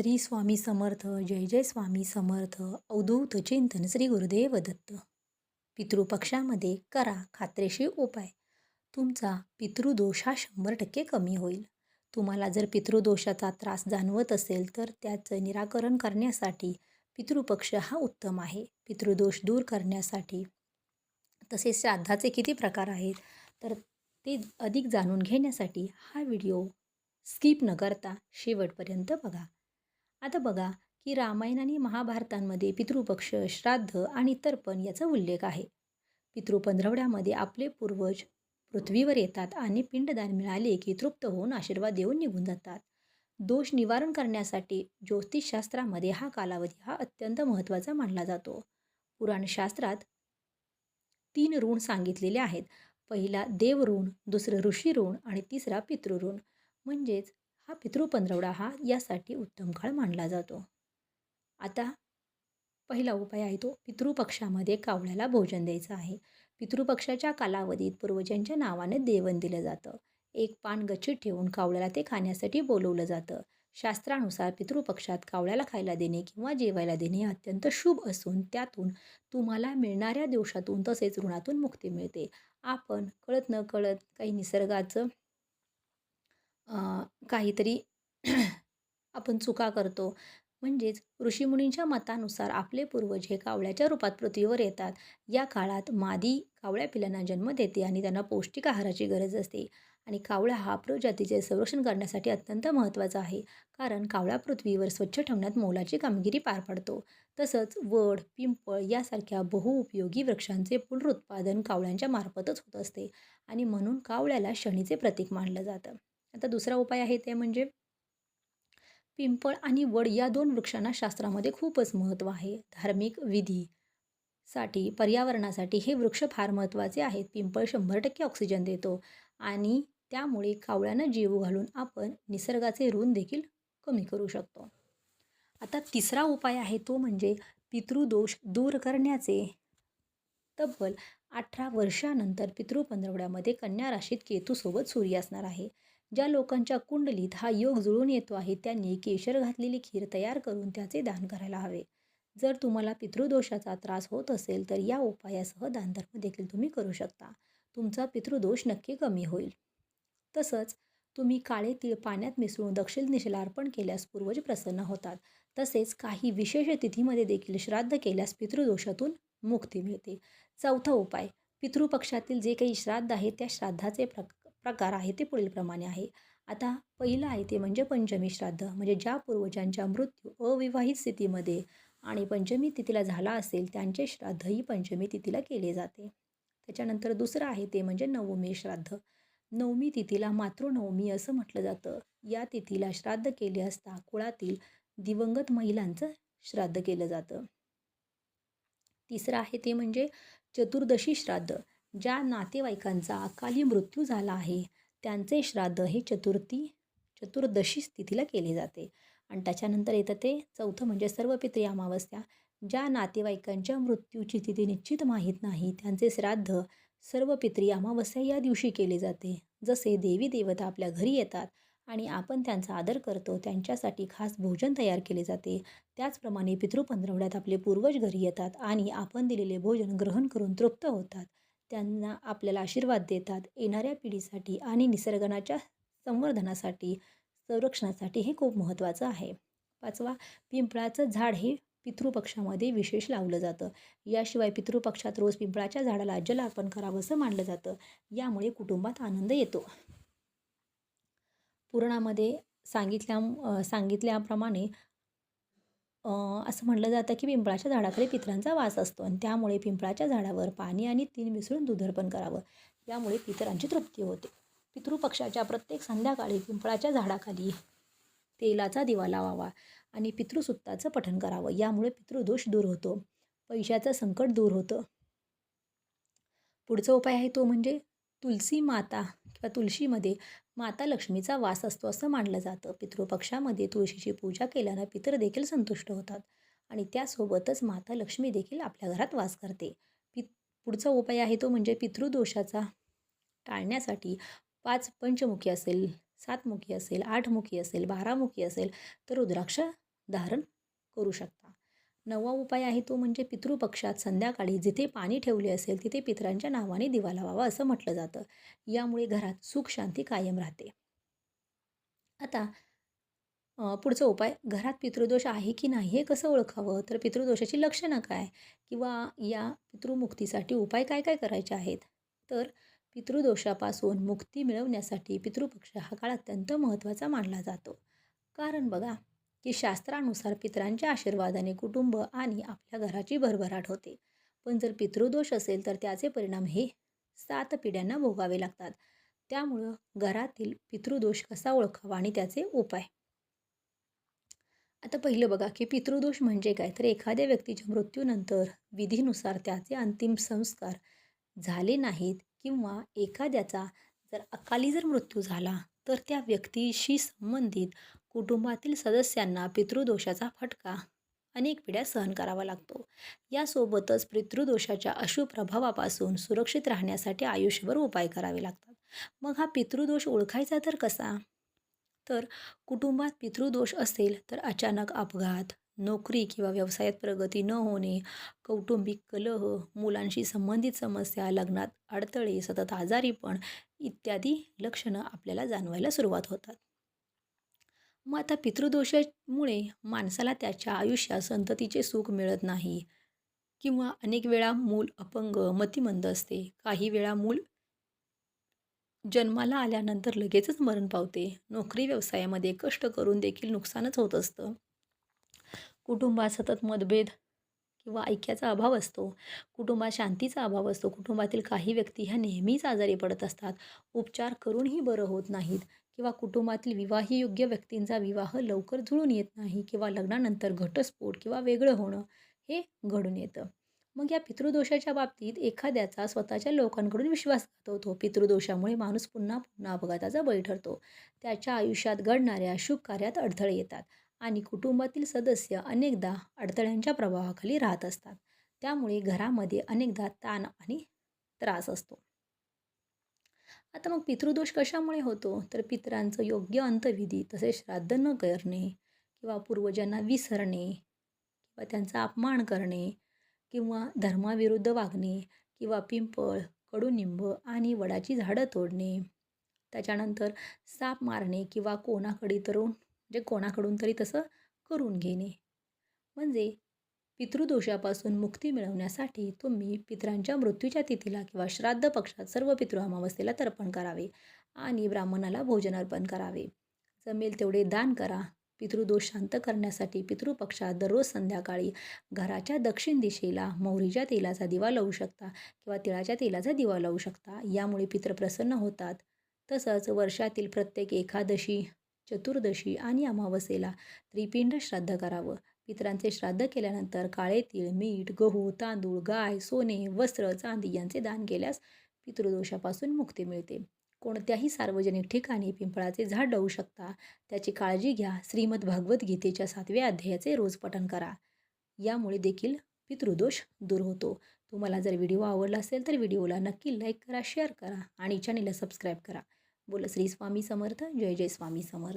श्री स्वामी समर्थ जय जय स्वामी समर्थ अवधूत चिंतन श्री गुरुदेव दत्त. पितृपक्षामध्ये करा खात्रीशीर उपाय. तुमचा पितृदोष हा शंभर टक्के कमी होईल. तुम्हाला जर पितृदोषाचा त्रास जाणवत असेल तर त्याचं निराकरण करण्यासाठी पितृपक्ष हा उत्तम आहे. पितृदोष दूर करण्यासाठी तसेच श्राद्धाचे किती प्रकार आहेत तर ते अधिक जाणून घेण्यासाठी हा व्हिडिओ स्किप न करता शेवटपर्यंत बघा. आता बघा की रामायण आणि महाभारतांमध्ये पितृपक्ष श्राद्ध आणि तर्पण याचा उल्लेख आहे. पितृपंधरवड्यामध्ये आपले पूर्वज पृथ्वीवर येतात आणि पिंडदान मिळाले की तृप्त होऊन आशीर्वाद देऊन निघून जातात. दोष निवारण करण्यासाठी ज्योतिषशास्त्रामध्ये हा कालावधी हा अत्यंत महत्त्वाचा मानला जातो. पुराणशास्त्रात तीन ऋण सांगितलेले आहेत. पहिला देव ऋण दुसरं ऋषी ऋण आणि तिसरा पितृऋण. म्हणजेच हा पितृपंधरवडा हा यासाठी उत्तम काळ मानला जातो. आता पहिला उपाय आहे तो पितृपक्षामध्ये कावळ्याला भोजन द्यायचं आहे. पितृपक्षाच्या कालावधीत पूर्वजांच्या नावाने देवण दिलं जातं. एक पान गच्चीत ठेवून कावळ्याला ते खाण्यासाठी बोलवलं जातं. शास्त्रानुसार पितृपक्षात कावळ्याला खायला देणे किंवा जेवायला देणे अत्यंत शुभ असून त्यातून तुम्हाला मिळणाऱ्या दिवसातून तसेच ऋणातून मुक्ती मिळते. आपण कळत न कळत काही निसर्गाचं काहीतरी आपण चुका करतो. म्हणजेच ऋषीमुनींच्या मतानुसार आपले पूर्वज हे कावळ्याच्या रूपात पृथ्वीवर येतात. या काळात मादी कावळ्या पिलांना जन्म देते आणि त्यांना पौष्टिक आहाराची गरज असते. आणि कावळा हा प्रजातीचे संरक्षण करण्यासाठी अत्यंत महत्त्वाचा आहे. कारण कावळा पृथ्वीवर स्वच्छ ठेवण्यात मोलाची कामगिरी पार पाडतो. तसंच वड पिंपळ यासारख्या बहुउपयोगी वृक्षांचे पुनरुत्पादन कावळ्यांच्या मार्फतच होत असते. आणि म्हणून कावळ्याला शनीचे प्रतीक मानलं जातं. आता दुसरा उपाय आहे ते म्हणजे पिंपळ आणि वड या दोन वृक्षांना शास्त्रामध्ये खूपच महत्त्व आहे. धार्मिक विधी साठी पर्यावरणासाठी हे वृक्ष फार महत्त्वाचे आहेत. पिंपळ शंभर टक्के ऑक्सिजन देतो आणि त्यामुळे कावळ्यानं जीव घालून आपण निसर्गाचे ऋण देखील कमी करू शकतो. आता तिसरा उपाय आहे तो म्हणजे पितृदोष दूर करण्याचे. तब्बल अठरा वर्षानंतर पितृपंधरवड्यामध्ये कन्या राशीत केतूसोबत सूर्य असणार आहे. ज्या लोकांच्या कुंडलीत हा योग जुळून येतो आहे त्यांनी केशर घातलेली खीर तयार करून त्याचे दान करायला हवे. जर तुम्हाला पितृदोषाचा त्रास होत असेल तर या उपायासह दानधर्म देखील तुम्ही करू शकता. तुमचा पितृदोष नक्की कमी होईल. तसंच तुम्ही काळे तीळ पाण्यात मिसळून दक्षिण दिशेला अर्पण केल्यास पूर्वज प्रसन्न होतात. तसेच काही विशेष तिथीमध्ये देखील श्राद्ध केल्यास पितृदोषातून मुक्ती मिळते. चौथा उपाय पितृपक्षातील जे काही श्राद्ध आहे त्या श्राद्धाचे प्र प्रकार आहे ते पुढीलप्रमाणे आहे. आता पहिलं आहे ते म्हणजे पंचमी श्राद्ध म्हणजे ज्या पूर्वजांच्या मृत्यू अविवाहित स्थितीमध्ये आणि पंचमी तिथीला झाला असेल त्यांचे श्राद्धही पंचमी तिथीला केले जाते. त्याच्यानंतर दुसरं आहे ते म्हणजे नवमी श्राद्ध. नवमी तिथीला मातृनवमी असं म्हटलं जातं. या तिथीला श्राद्ध केले असता कुळातील दिवंगत महिलांचं श्राद्ध केलं जातं. तिसरं आहे ते म्हणजे चतुर्दशी श्राद्ध. ज्या नातेवाईकांचा अकाली मृत्यू झाला आहे त्यांचे श्राद्ध हे चतुर्थी चतुर्दशी स्थितीला केले जाते. आणि त्याच्यानंतर येतं ते चौथं म्हणजे सर्व पित्री अमावस्या. ज्या नातेवाईकांच्या मृत्यूची तिथी निश्चित माहीत नाही त्यांचे श्राद्ध सर्व पित्री अमावस्या या दिवशी केले जाते. जसे देवी देवता आपल्या घरी येतात आणि आपण त्यांचा आदर करतो त्यांच्यासाठी खास भोजन तयार केले जाते. त्याचप्रमाणे पितृपंधरवड्यात आपले पूर्वज घरी येतात आणि आपण दिलेले भोजन ग्रहण करून तृप्त होतात. त्यांना आपल्याला आशीर्वाद देतात. येणाऱ्या पिढीसाठी आणि निसर्गनाच्या संवर्धनासाठी संरक्षणासाठी हे खूप महत्त्वाचं आहे. पाचवा पिंपळाचं झाड हे पितृपक्षामध्ये विशेष लावलं जातं. याशिवाय पितृपक्षात रोज पिंपळाच्या झाडाला जल अर्पण करावं असं मानलं जातं. यामुळे कुटुंबात आनंद येतो. पुराणामध्ये सांगितल्या सांगितल्याप्रमाणे असं म्हटलं जातं की पिंपळाच्या झाडाखाली पितरांचा वास असतो आणि त्यामुळे पिंपळाच्या झाडावर पाणी आणि तीन मिसळून दुधर्पण करावं. यामुळे पितरांची तृप्ती होते. पितृपक्षाच्या प्रत्येक संध्याकाळी पिंपळाच्या झाडाखाली तेलाचा दिवा लावावा आणि पितृसुत्ताचं पठण करावं. यामुळे पितृदोष दूर होतो. पैशाचं संकट दूर होतं. पुढचा उपाय आहे तो म्हणजे तुलसी माता किंवा तुलसीमध्ये माता लक्ष्मीचा वास असतो असं मानलं जातं. पितृपक्षामध्ये तुळशीची पूजा केल्यानं पितर देखील संतुष्ट होतात आणि त्यासोबतच माता लक्ष्मी देखील आपल्या घरात वास करते. पि पुढचा उपाय आहे तो म्हणजे पितृदोषाचा टाळण्यासाठी पाच पंचमुखी असेल सातमुखी असेल आठमुखी असेल बारामुखी असेल तर रुद्राक्ष धारण करू शकता. नववा उपाय आहे तो म्हणजे पितृपक्षात संध्याकाळी जिथे पाणी ठेवले असेल तिथे पितरांच्या नावाने दिवा लावावा असं म्हटलं जातं. यामुळे घरात सुख शांती कायम राहते. आता पुढचा उपाय घरात पितृदोष आहे की नाही हे कसं ओळखावं? तर पितृदोषाची लक्षणं काय? किंवा या पितृमुक्तीसाठी उपाय काय काय करायचे आहेत? तर पितृदोषापासून मुक्ती मिळवण्यासाठी पितृपक्ष हा काळ अत्यंत महत्त्वाचा मानला जातो. कारण बघा की शास्त्रानुसार पितरांच्या आशीर्वादाने कुटुंब आणि आपल्या घराची भरभराट होते. पण जर पितृदोष असेल तर त्याचे परिणाम हे सात पिढ्यांना भोगावे लागतात. त्यामुळं घरातील पितृदोष कसा ओळखावा आणि त्याचे उपाय? आता पहिलं बघा की पितृदोष म्हणजे काय? तर एखाद्या व्यक्तीच्या मृत्यूनंतर विधीनुसार त्याचे अंतिम संस्कार झाले नाहीत किंवा एखाद्याचा जर अकाली जर मृत्यू झाला तर त्या व्यक्तीशी संबंधित कुटुंबातील सदस्यांना पितृदोषाचा फटका. अनेक पिढ्या सहन करावा लागतो. यासोबतच पितृदोषाच्या अशुभ प्रभावापासून सुरक्षित राहण्यासाठी आयुष्यभर उपाय करावे लागतात. मग हा पितृदोष ओळखायचा तर कसा? तर कुटुंबात पितृदोष असेल तर अचानक अपघात नोकरी किंवा व्यवसायात प्रगती न होणे कौटुंबिक कलह मुलांशी संबंधित समस्या लग्नात अडथळे सतत आजारीपण इत्यादी लक्षणं आपल्याला जाणवायला सुरुवात होतात. मग आता पितृदोषामुळे माणसाला त्याच्या आयुष्यात संततीचे सुख मिळत नाही. किंवा अनेक वेळा मूल अपंग मतिमंद असते. काही वेळा मूल जन्माला आल्यानंतर लगेचच मरण पावते. नोकरी व्यवसायामध्ये कष्ट करून देखील नुकसानच होत असतं. कुटुंबात सतत मतभेद किंवा ऐक्याचा अभाव असतो. कुटुंबात शांतीचा अभाव असतो. कुटुंबातील काही व्यक्ती ह्या नेहमीच आजारी पडत असतात. उपचार करूनही बरं होत नाहीत. किंवा कुटुंबातील विवाहयोग्य व्यक्तींचा विवाह लवकर जुळून येत नाही किंवा लग्नानंतर घटस्फोट किंवा वेगळं होणं हे घडून येतं. मग या पितृदोषाच्या बाबतीत एखाद्याचा स्वतःच्या लोकांकडून विश्वासघात होतो पितृदोषामुळे माणूस पुन्हा पुन्हा अपघाताचा बळी ठरतो. त्याच्या आयुष्यात घडणाऱ्या शुभ कार्यात अडथळे येतात आणि कुटुंबातील सदस्य अनेकदा अडथळ्यांच्या प्रभावाखाली राहत असतात. त्यामुळे घरामध्ये अनेकदा ताण आणि त्रास असतो. आता मग पितृदोष कशामुळे होतो? तर पितरांचं योग्य अंतविधी तसेच श्राद्ध न करणे किंवा पूर्वजांना विसरणे किंवा त्यांचा अपमान करणे किंवा धर्माविरुद्ध वागणे किंवा पिंपळ कडुनिंब आणि वडाची झाडं तोडणे. त्याच्यानंतर साप मारणे किंवा कोणाकडे तरून म्हणजे कोणाकडून तरी तसं करून घेणे. म्हणजे पितृदोषापासून मुक्ती मिळवण्यासाठी तुम्ही पितरांच्या मृत्यूच्या तिथीला किंवा श्राद्ध पक्षात सर्व पितृ अमावस्येला तर्पण करावे आणि ब्राह्मणाला भोजन अर्पण करावे. जमेल तेवढे दान करा. पितृदोष शांत करण्यासाठी पितृपक्षात दररोज संध्याकाळी घराच्या दक्षिण दिशेला मोहरीच्या तेलाचा दिवा लावू शकता किंवा तिळाच्या तेलाचा दिवा लावू शकता. यामुळे पित्र प्रसन्न होतात. तसंच वर्षातील प्रत्येक एकादशी चतुर्दशी आणि अमावस्येला त्रिपिंड श्राद्ध करावं. पितरांचे श्राद्ध केल्यानंतर काळे तीळ मीठ गहू तांदूळ गाय सोने वस्त्र चांदी यांचे दान केल्यास पितृदोषापासून मुक्ती मिळते. कोणत्याही सार्वजनिक ठिकाणी पिंपळाचे झाड लावू शकता. त्याची काळजी घ्या. श्रीमद भगवद्गीतेच्या सातव्या अध्यायाचे रोज पठण करा. यामुळे देखील पितृदोष दूर होतो. तुम्हाला जर व्हिडिओ आवडला असेल तर व्हिडिओला नक्की लाईक करा शेअर करा आणि चॅनेलला सबस्क्राईब करा. बोल श्री स्वामी समर्थ. जय जय स्वामी समर्थ.